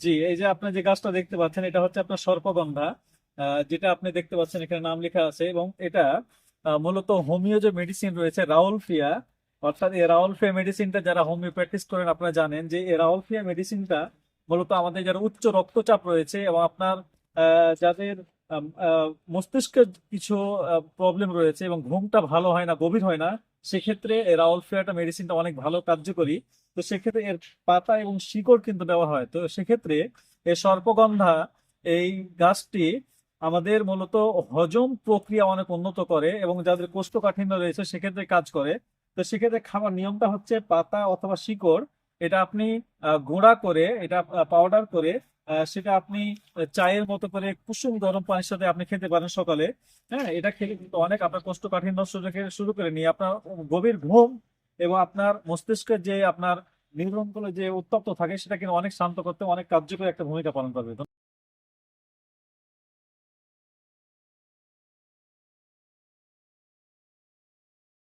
জি, এই যে আপনি যে গাছটা দেখতে পাচ্ছেন, এটা হচ্ছে আপনার সর্পগন্ধা যেটা আপনি দেখতে পাচ্ছেন, এখানে নাম লেখা আছে এবং এটা মূলত হোমিও যে মেডিসিন রয়েছে রাউলফিয়া অর্থাৎ এই রাউলফিয়া মেডিসিনটা যারা হোমিও প্র্যাকটিস করেন, আপনারা জানেন যে এই রাউলফিয়া মেডিসিনটা মূলত আমাদের যারা উচ্চ রক্তচাপ রয়েছে এবং আপনার যাদের মস্তিষ্কের কিছু প্রবলেম রয়েছে এবং ঘুমটা ভালো হয় না, গভীর হয় না সেক্ষেত্রে এই রাউলফিয়াটা মেডিসিনটা অনেক ভালো, কার্যকরী। তো সেক্ষেত্রে এর পাতা এবং শিকড় কিন্তু দেওয়া হয়। তো সেক্ষেত্রে এই সর্পগন্ধা এই গাছটি আমাদের মূলত হজম প্রক্রিয়া অনেক উন্নত করে এবং যাদের কোষ্ঠকাঠিন্য রয়েছে সেক্ষেত্রে কাজ করে। তো সেক্ষেত্রে খাবার নিয়মটা হচ্ছে পাতা অথবা শিকড় এটা আপনি গুঁড়া করে, এটা পাউডার করে সেটা আপনি চায়ের মতো করে কুসুম গরম পানির সাথে আপনি খেতে পারেন সকালে। হ্যাঁ এটা খেলে কিন্তু অনেক আপনার কোষ্ঠকাঠিন্য শুরু করে নিয়ে আপনার গভীর ঘুম এবং আপনার মস্তিষ্কের যে আপনার নিউরনগুলো যে উত্তপ্ত থাকে সেটা কিন্তু অনেক শান্ত করতে অনেক কার্যকরী একটা ভূমিকা পালন করবে।